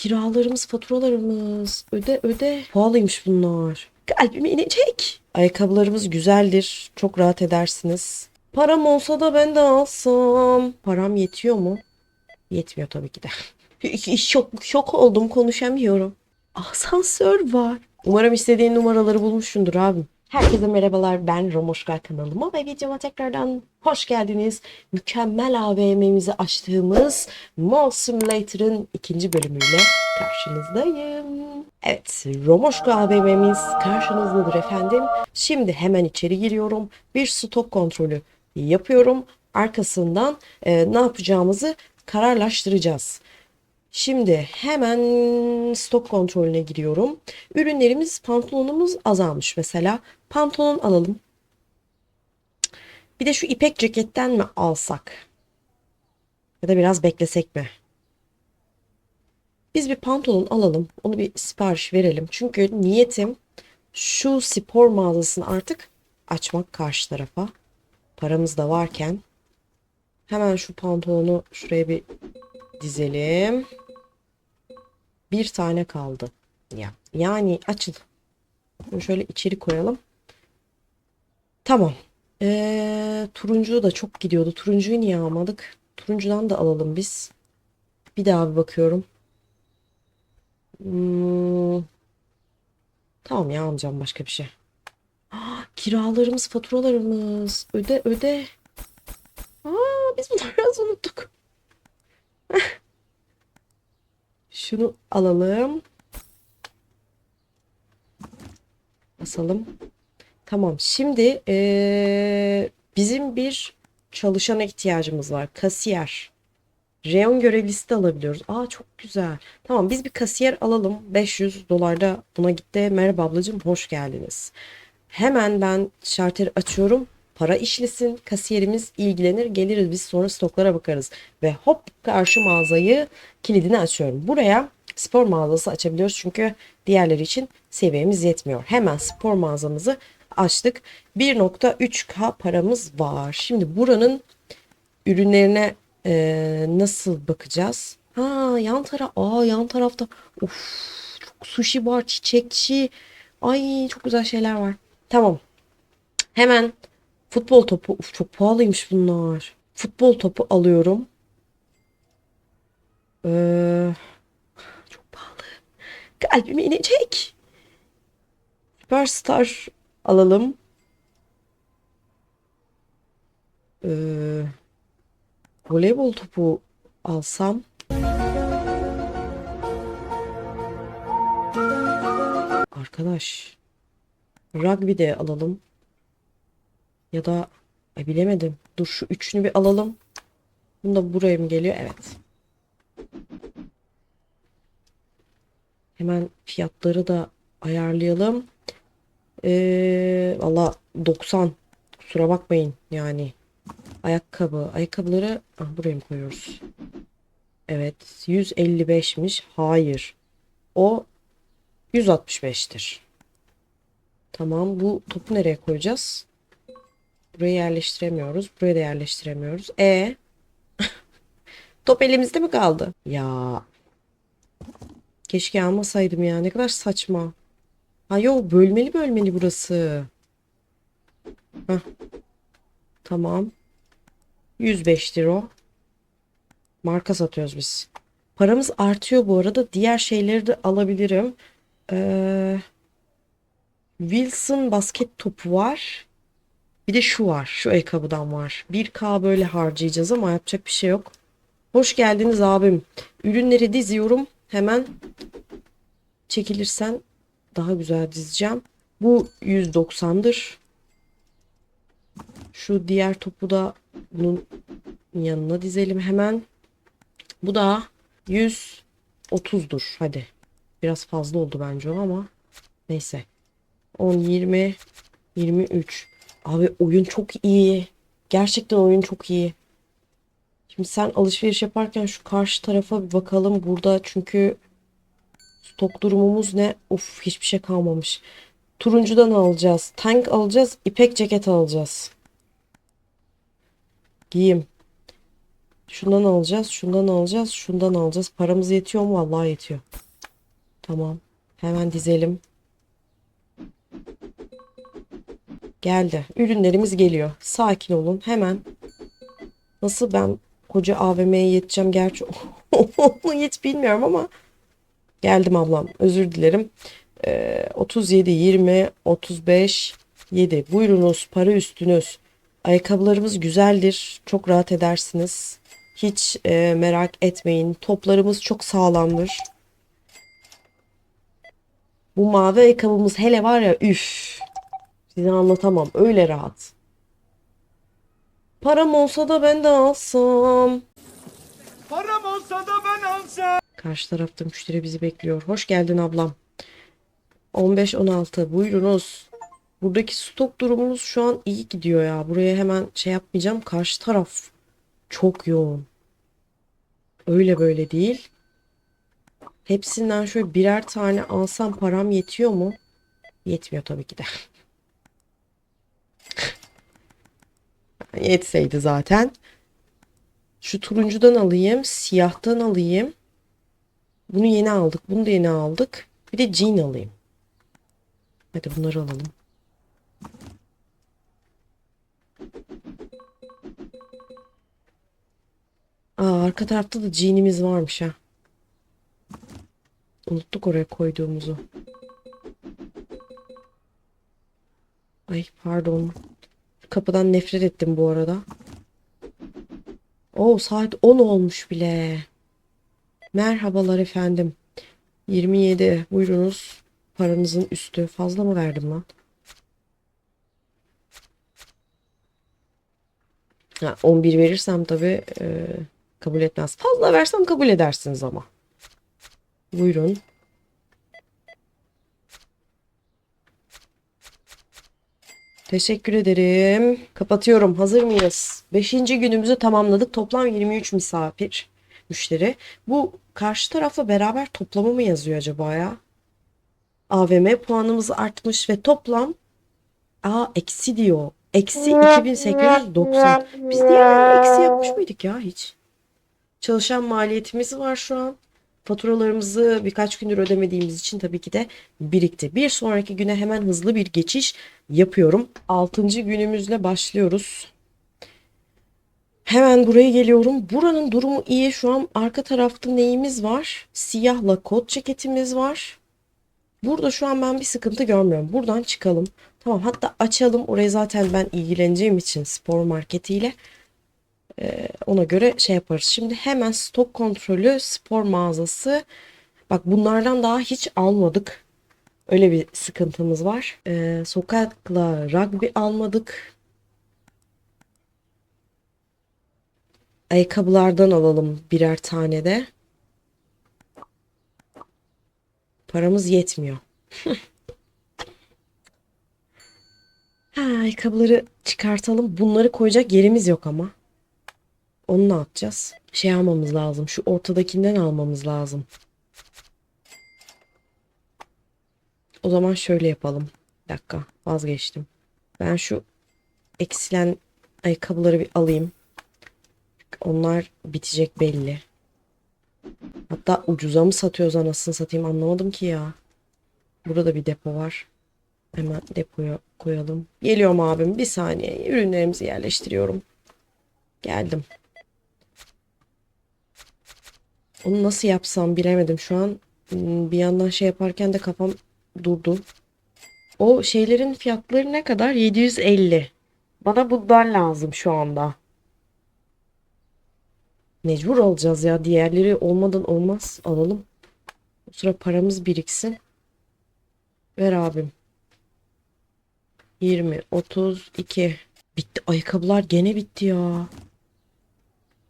kiralarımız, faturalarımız. Öde öde. Pahalıymış bunlar. Kalbime inecek. Ayakkabılarımız güzeldir. Çok rahat edersiniz. Param olsa da ben de alsam. Param yetiyor mu? Yetmiyor tabii ki de. Şok, şok oldum konuşamıyorum. Asansör var. Umarım istediğin numaraları bulmuşsundur abim. Herkese merhabalar ben Romoşka kanalıma ve videoma tekrardan hoş geldiniz. Mükemmel AVM'mizi açtığımız Mall Simulator'ın ikinci bölümüyle karşınızdayım. Evet Romoşka AVM'miz karşınızdadır efendim. Şimdi hemen içeri giriyorum. Bir stok kontrolü yapıyorum. Arkasından e, ne yapacağımızı kararlaştıracağız. Şimdi hemen stok kontrolüne giriyorum. Ürünlerimiz, pantolonumuz azalmış mesela. Pantolon alalım. Bir de şu ipek ceketten mi alsak? Ya da biraz beklesek mi? Biz bir pantolon alalım. Onu bir sipariş verelim. Çünkü niyetim şu spor mağazasını artık açmak karşı tarafa. Paramız da varken. Hemen şu pantolonu şuraya bir dizelim. Bir tane kaldı. Ya yani açıl. Şöyle içeri koyalım. Tamam. Ee, turuncu da çok gidiyordu. Turuncuyu niye almadık? Turuncudan da alalım biz. Bir daha bir bakıyorum. Hmm. Tamam ya almayacağım başka bir şey. Aa, kiralarımız, faturalarımız. Öde öde. Aa, biz bunları biraz unuttuk. Şunu alalım. Basalım. Tamam. Şimdi eee, bizim bir çalışana ihtiyacımız var. Kasiyer. Reyon görevlisi de alabiliyoruz. Aa çok güzel. Tamam biz bir kasiyer alalım. 500 dolarda buna gitti. Merhaba ablacığım hoş geldiniz. Hemen ben şarteri açıyorum. Para işlesin. Kasiyerimiz ilgilenir. Geliriz biz sonra stoklara bakarız. Ve hop karşı mağazayı kilidini açıyorum. Buraya spor mağazası açabiliyoruz. Çünkü diğerleri için seviyemiz yetmiyor. Hemen spor mağazamızı açtık. 1.3K paramız var. Şimdi buranın ürünlerine e, nasıl bakacağız? Ha yan taraf. Aa yan tarafta. Of çok sushi var, çiçekçi. Ay çok güzel şeyler var. Tamam. Hemen futbol topu. Uf, çok pahalıymış bunlar. Futbol topu alıyorum. Ee, çok pahalı. Kalbime inecek. Süperstar alalım. Ee, voleybol topu alsam. Arkadaş. Rugby de alalım. Ya da ay bilemedim. Dur şu üçünü bir alalım. Bunu da buraya mı geliyor? Evet. Hemen fiyatları da ayarlayalım. Ee, valla 90. Kusura bakmayın yani. Ayakkabı. Ayakkabıları ah, buraya mı koyuyoruz? Evet. 155'miş. Hayır. O 165'tir. Tamam. Bu topu nereye koyacağız? Buraya yerleştiremiyoruz. Buraya da yerleştiremiyoruz. E Top elimizde mi kaldı? Ya. Keşke almasaydım ya. Ne kadar saçma. Ha yok bölmeli bölmeli burası. Heh. Tamam. 105 lira. Marka satıyoruz biz. Paramız artıyor bu arada. Diğer şeyleri de alabilirim. Ee, Wilson basket topu var. Bir de şu var. Şu ayakkabıdan var. 1K böyle harcayacağız ama yapacak bir şey yok. Hoş geldiniz abim. Ürünleri diziyorum. Hemen çekilirsen daha güzel dizeceğim. Bu 190'dır. Şu diğer topu da bunun yanına dizelim hemen. Bu da 130'dur. Hadi. Biraz fazla oldu bence o ama neyse. 10, 20, 23. Abi oyun çok iyi. Gerçekten oyun çok iyi. Şimdi sen alışveriş yaparken şu karşı tarafa bir bakalım. Burada çünkü stok durumumuz ne? Uf hiçbir şey kalmamış. Turuncudan alacağız. Tank alacağız. ipek ceket alacağız. Giyim. Şundan alacağız, şundan alacağız, şundan alacağız. Paramız yetiyor mu? Vallahi yetiyor. Tamam. Hemen dizelim. Geldi. Ürünlerimiz geliyor. Sakin olun. Hemen. Nasıl ben koca AVM'ye yeteceğim gerçi onu hiç bilmiyorum ama geldim ablam. Özür dilerim. Ee, 37, 20, 35, 7. Buyurunuz para üstünüz. Ayakkabılarımız güzeldir. Çok rahat edersiniz. Hiç e, merak etmeyin. Toplarımız çok sağlamdır. Bu mavi ayakkabımız hele var ya üf. Size anlatamam. Öyle rahat. Param olsa da ben de alsam. Param olsa da ben alsam. Karşı tarafta müşteri bizi bekliyor. Hoş geldin ablam. 15-16 buyurunuz. Buradaki stok durumumuz şu an iyi gidiyor ya. Buraya hemen şey yapmayacağım. Karşı taraf çok yoğun. Öyle böyle değil. Hepsinden şöyle birer tane alsam param yetiyor mu? Yetmiyor tabii ki de. Yetseydi zaten. Şu turuncudan alayım, siyahtan alayım. Bunu yeni aldık, bunu da yeni aldık. Bir de jean alayım. Hadi bunları alalım. Aa, arka tarafta da jeanimiz varmış ha. Unuttuk oraya koyduğumuzu. Ay pardon. Kapıdan nefret ettim bu arada. Oo saat 10 olmuş bile. Merhabalar efendim. 27 buyurunuz. Paranızın üstü. Fazla mı verdim lan? Ha, 11 verirsem tabii e, kabul etmez. Fazla versem kabul edersiniz ama. Buyurun. Teşekkür ederim. Kapatıyorum. Hazır mıyız? Beşinci günümüzü tamamladık. Toplam 23 misafir, müşteri. Bu karşı tarafla beraber toplamı mı yazıyor acaba ya? AVM puanımız artmış ve toplam Aa eksi diyor. Eksi 2890. Biz diğerlerinde eksi yapmış mıydık ya hiç? Çalışan maliyetimiz var şu an. Faturalarımızı birkaç gündür ödemediğimiz için tabii ki de birikti. Bir sonraki güne hemen hızlı bir geçiş yapıyorum. Altıncı günümüzle başlıyoruz. Hemen buraya geliyorum. Buranın durumu iyi. Şu an arka tarafta neyimiz var? Siyahla kot ceketimiz var. Burada şu an ben bir sıkıntı görmüyorum. Buradan çıkalım. Tamam hatta açalım. Orayı zaten ben ilgileneceğim için spor marketiyle. Ee, ona göre şey yaparız. Şimdi hemen stok kontrolü spor mağazası. Bak bunlardan daha hiç almadık. Öyle bir sıkıntımız var. Ee, sokakla rugby almadık. Ayakkabılardan alalım birer tane de. Paramız yetmiyor. ha, ayakkabıları çıkartalım. Bunları koyacak yerimiz yok ama. Onu ne yapacağız? Şey almamız lazım. Şu ortadakinden almamız lazım. O zaman şöyle yapalım. Bir dakika vazgeçtim. Ben şu eksilen ayakkabıları bir alayım. Onlar bitecek belli. Hatta ucuza mı satıyoruz anasını satayım anlamadım ki ya. Burada bir depo var. Hemen depoya koyalım. Geliyorum abim bir saniye. Ürünlerimizi yerleştiriyorum. Geldim. Onu nasıl yapsam bilemedim şu an. Hmm, Bir yandan şey yaparken de kafam durdu. O şeylerin fiyatları ne kadar? 750. Bana bundan lazım şu anda. Mecbur alacağız ya. Diğerleri olmadan olmaz. Alalım. O sıra paramız biriksin. Ver abim. 20, 32. Bitti. Ayakkabılar gene bitti ya.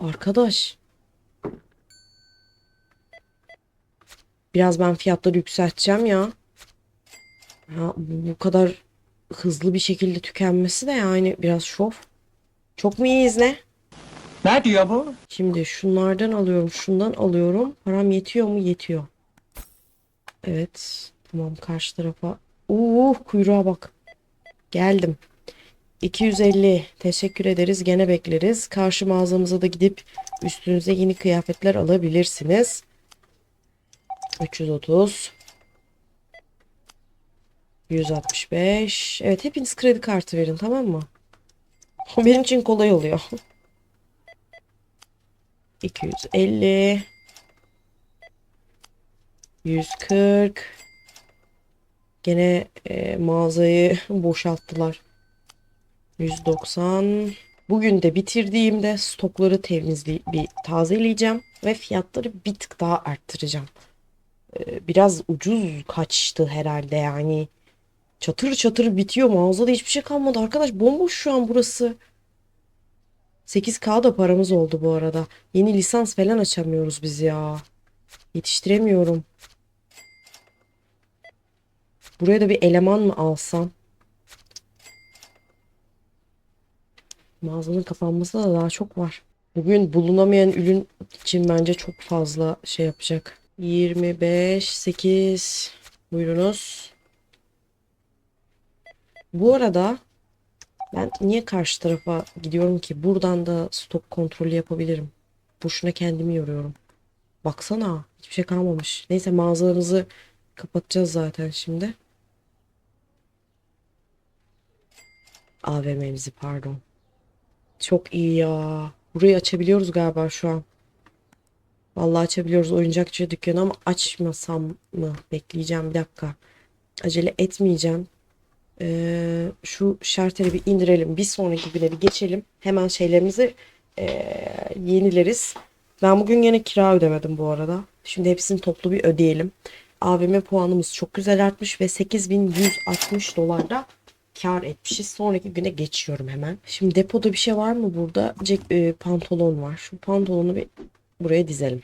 Arkadaş. Biraz ben fiyatları yükselteceğim ya. Ya bu kadar hızlı bir şekilde tükenmesi de yani biraz şov. Çok mu iyiyiz ne? Ne diyor bu? Şimdi şunlardan alıyorum, şundan alıyorum. Param yetiyor mu? Yetiyor. Evet. Tamam karşı tarafa. Uh kuyruğa bak. Geldim. 250. Teşekkür ederiz. Gene bekleriz. Karşı mağazamıza da gidip üstünüze yeni kıyafetler alabilirsiniz. 330. 165. Evet hepiniz kredi kartı verin tamam mı? O benim için kolay oluyor. 250. 140. Gene e, mağazayı boşalttılar. 190. Bugün de bitirdiğimde stokları temizli bir tazeleyeceğim ve fiyatları bir tık daha arttıracağım. Ee, biraz ucuz kaçtı herhalde yani. Çatır çatır bitiyor mağazada hiçbir şey kalmadı arkadaş bomboş şu an burası. 8K da paramız oldu bu arada. Yeni lisans falan açamıyoruz biz ya. Yetiştiremiyorum. Buraya da bir eleman mı alsam? Mağazanın kapanması da daha çok var. Bugün bulunamayan ürün için bence çok fazla şey yapacak. 25, 8. Buyurunuz. Bu arada ben niye karşı tarafa gidiyorum ki? Buradan da stok kontrolü yapabilirim. Boşuna kendimi yoruyorum. Baksana hiçbir şey kalmamış. Neyse mağazalarımızı kapatacağız zaten şimdi. AVM'mizi pardon. Çok iyi ya. Burayı açabiliyoruz galiba şu an. Vallahi açabiliyoruz oyuncakçı dükkanı ama açmasam mı? Bekleyeceğim bir dakika. Acele etmeyeceğim. Ee, şu şarteli bir indirelim. Bir sonraki güne bir geçelim. Hemen şeylerimizi ee, yenileriz. Ben bugün yine kira ödemedim bu arada. Şimdi hepsini toplu bir ödeyelim. AVM puanımız çok güzel artmış ve 8160 dolarda kar etmişiz. Sonraki güne geçiyorum hemen. Şimdi depoda bir şey var mı burada? Cek, e, pantolon var. Şu pantolonu bir buraya dizelim.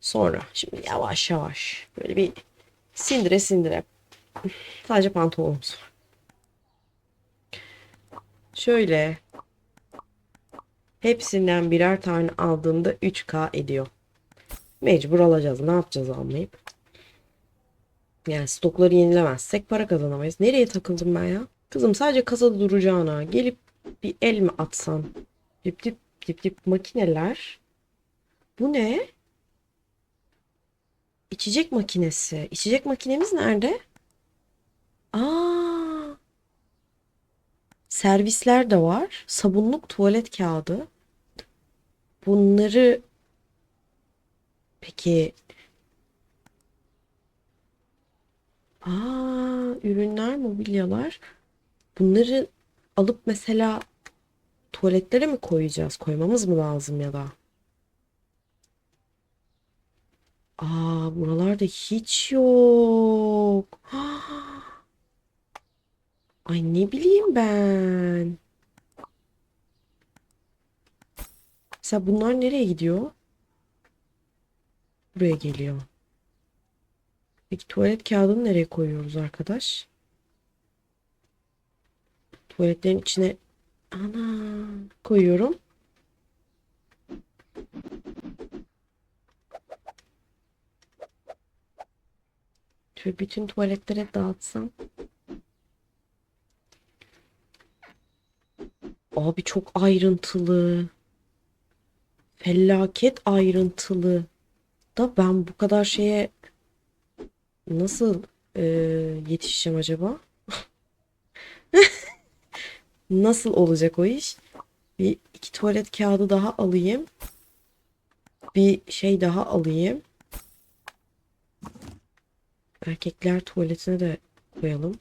Sonra şimdi yavaş yavaş böyle bir sindire sindire. Sadece pantolonumuz var. Şöyle hepsinden birer tane aldığımda 3K ediyor. Mecbur alacağız. Ne yapacağız almayıp? Yani stokları yenilemezsek para kazanamayız. Nereye takıldım ben ya? Kızım sadece kasada duracağına gelip bir el mi atsan? Dip dip dip dip makineler. Bu ne? İçecek makinesi. İçecek makinemiz nerede? Aa. Servisler de var. Sabunluk tuvalet kağıdı. Bunları peki Aa, ürünler, mobilyalar. Bunları alıp mesela tuvaletlere mi koyacağız? Koymamız mı lazım ya da? Aa, buralarda hiç yok. Ay ne bileyim ben. Mesela bunlar nereye gidiyor? Buraya geliyor. Peki tuvalet kağıdını nereye koyuyoruz arkadaş? Tuvaletlerin içine ana koyuyorum. Şöyle bütün tuvaletlere dağıtsam. Abi çok ayrıntılı. Felaket ayrıntılı. Da ben bu kadar şeye Nasıl e, yetişeceğim acaba? Nasıl olacak o iş? Bir iki tuvalet kağıdı daha alayım. Bir şey daha alayım. Erkekler tuvaletine de koyalım.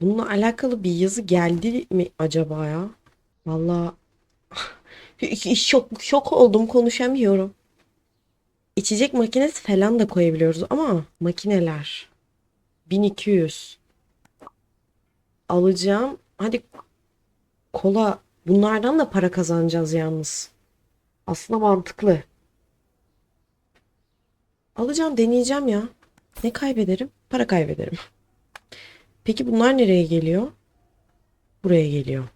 Bununla alakalı bir yazı geldi mi acaba ya? Vallahi şok şok oldum konuşamıyorum. İçecek makinesi falan da koyabiliyoruz ama makineler 1200 alacağım. Hadi kola bunlardan da para kazanacağız yalnız. Aslında mantıklı. Alacağım deneyeceğim ya. Ne kaybederim? Para kaybederim. Peki bunlar nereye geliyor? Buraya geliyor.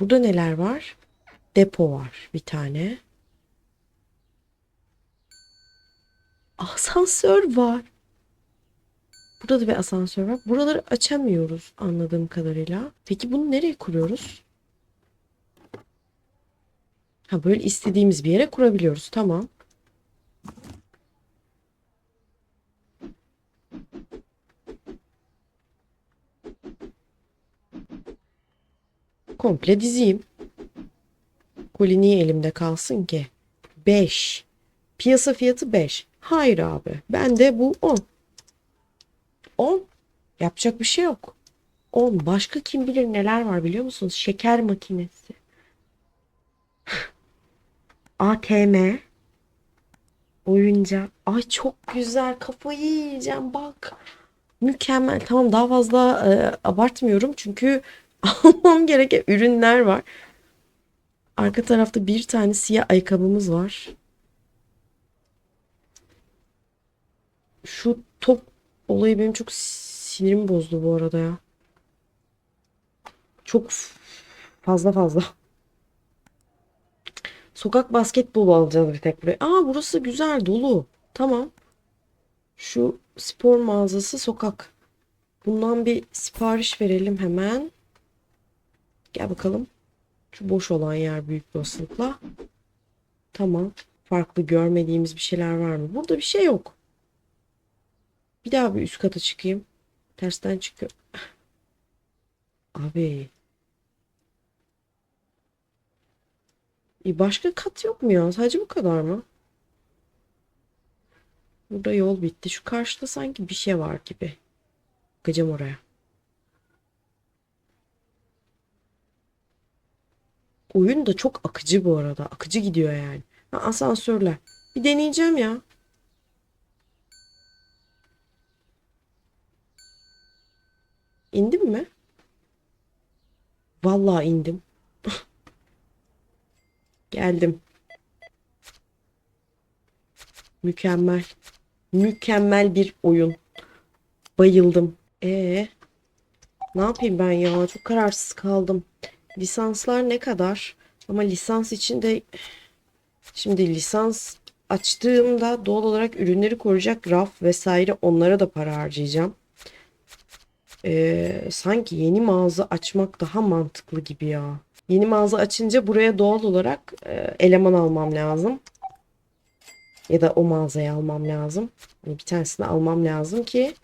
Burada neler var? Depo var bir tane. Asansör var. Burada da bir asansör var. Buraları açamıyoruz anladığım kadarıyla. Peki bunu nereye kuruyoruz? Ha böyle istediğimiz bir yere kurabiliyoruz. Tamam. Komple dizeyim. Koli niye elimde kalsın ki? 5. Piyasa fiyatı 5. Hayır abi. Bende bu 10. 10. Yapacak bir şey yok. 10. Başka kim bilir neler var biliyor musunuz? Şeker makinesi. ATM. Oyuncak. Ay çok güzel. Kafayı yiyeceğim bak. Mükemmel. Tamam daha fazla e, abartmıyorum çünkü almam gereken ürünler var. Arka tarafta bir tane siyah ayakkabımız var. Şu top olayı benim çok sinirimi bozdu bu arada ya. Çok fazla fazla. Sokak basketbolu alacağız bir tek buraya. Aa burası güzel dolu. Tamam. Şu spor mağazası sokak. Bundan bir sipariş verelim hemen. Gel bakalım. Şu boş olan yer büyük bir olasılıkla. Tamam. Farklı görmediğimiz bir şeyler var mı? Burada bir şey yok. Bir daha bir üst kata çıkayım. Tersten çıkıyor. Abi. E başka kat yok mu ya? Sadece bu kadar mı? Burada yol bitti. Şu karşıda sanki bir şey var gibi. Bakacağım oraya. Oyun da çok akıcı bu arada. Akıcı gidiyor yani. Ha, asansörler. Bir deneyeceğim ya. İndim mi? Vallahi indim. Geldim. Mükemmel. Mükemmel bir oyun. Bayıldım. Ee, ne yapayım ben ya? Çok kararsız kaldım. Lisanslar ne kadar? Ama lisans için de şimdi lisans açtığımda doğal olarak ürünleri koruyacak raf vesaire onlara da para harcayacağım. Ee, sanki yeni mağaza açmak daha mantıklı gibi ya. Yeni mağaza açınca buraya doğal olarak e, eleman almam lazım. Ya da o mağazayı almam lazım. Yani bir tanesini almam lazım ki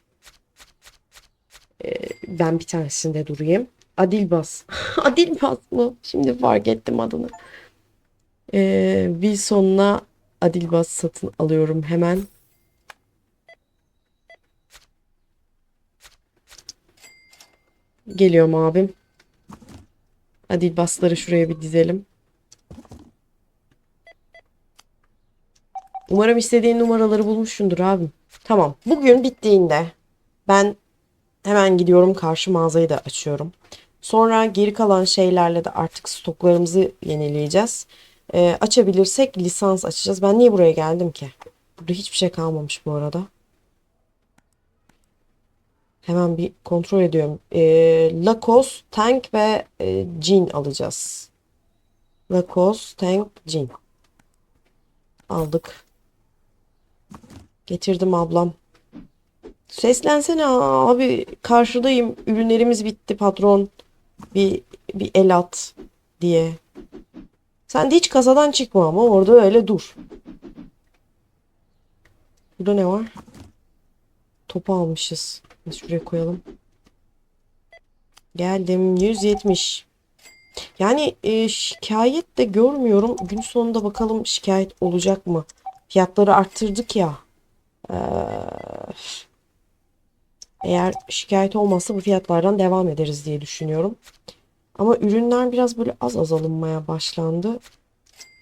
e, ben bir tanesinde durayım. Adilbas. Adilbas mı? Şimdi fark ettim adını. Ee, Wilson'la Adilbas satın alıyorum hemen. Geliyorum abim. Adilbasları şuraya bir dizelim. Umarım istediğin numaraları bulmuşsundur abim. Tamam. Bugün bittiğinde ben hemen gidiyorum karşı mağazayı da açıyorum. Sonra geri kalan şeylerle de artık stoklarımızı yenileyeceğiz. Ee, açabilirsek lisans açacağız. Ben niye buraya geldim ki? Burada hiçbir şey kalmamış bu arada. Hemen bir kontrol ediyorum. Ee, Lacoste, Tank ve e, Jean alacağız. Lacoste, Tank, Jean. Aldık. Getirdim ablam. Seslensene abi karşıdayım. Ürünlerimiz bitti patron. Bir, bir el at diye. Sen de hiç kasadan çıkma ama orada öyle dur. Burada ne var? Topu almışız. Şuraya koyalım. Geldim. 170. Yani e, şikayet de görmüyorum. Gün sonunda bakalım şikayet olacak mı? Fiyatları arttırdık ya. Ee, eğer şikayet olmazsa bu fiyatlardan devam ederiz diye düşünüyorum. Ama ürünler biraz böyle az az alınmaya başlandı.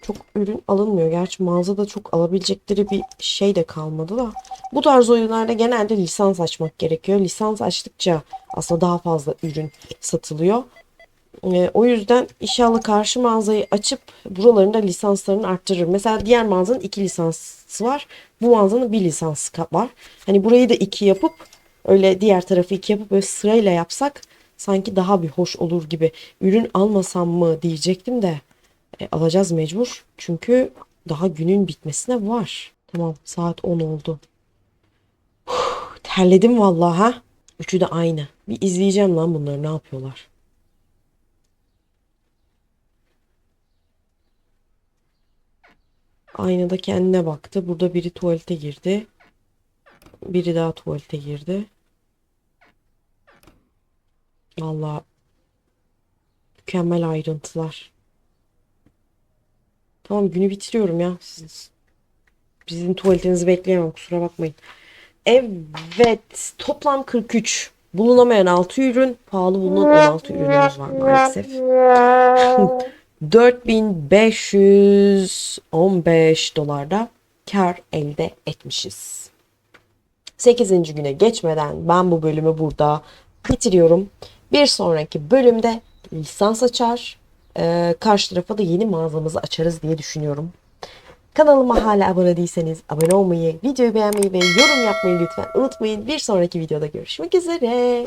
Çok ürün alınmıyor. Gerçi mağazada çok alabilecekleri bir şey de kalmadı da. Bu tarz oyunlarda genelde lisans açmak gerekiyor. Lisans açtıkça aslında daha fazla ürün satılıyor. Ee, o yüzden inşallah karşı mağazayı açıp buralarında lisanslarını arttırır. Mesela diğer mağazanın iki lisansı var. Bu mağazanın bir lisansı var. Hani burayı da iki yapıp öyle diğer tarafı iki yapıp böyle sırayla yapsak sanki daha bir hoş olur gibi. Ürün almasam mı diyecektim de e, alacağız mecbur. Çünkü daha günün bitmesine var. Tamam saat 10 oldu. Huh, Terledim vallahi ha. Üçü de aynı. Bir izleyeceğim lan bunları ne yapıyorlar. Aynada kendine baktı. Burada biri tuvalete girdi. Biri daha tuvalete girdi. Vallahi mükemmel ayrıntılar. Tamam günü bitiriyorum ya. Siz, sizin tuvaletinizi bekleyemem kusura bakmayın. Evet toplam 43. Bulunamayan 6 ürün, pahalı bulunan 16 ürünümüz var maalesef. 4515 dolarda kar elde etmişiz. 8. güne geçmeden ben bu bölümü burada bitiriyorum. Bir sonraki bölümde lisans açar, e, karşı tarafa da yeni mağazamızı açarız diye düşünüyorum. Kanalıma hala abone değilseniz abone olmayı, videoyu beğenmeyi ve yorum yapmayı lütfen unutmayın. Bir sonraki videoda görüşmek üzere.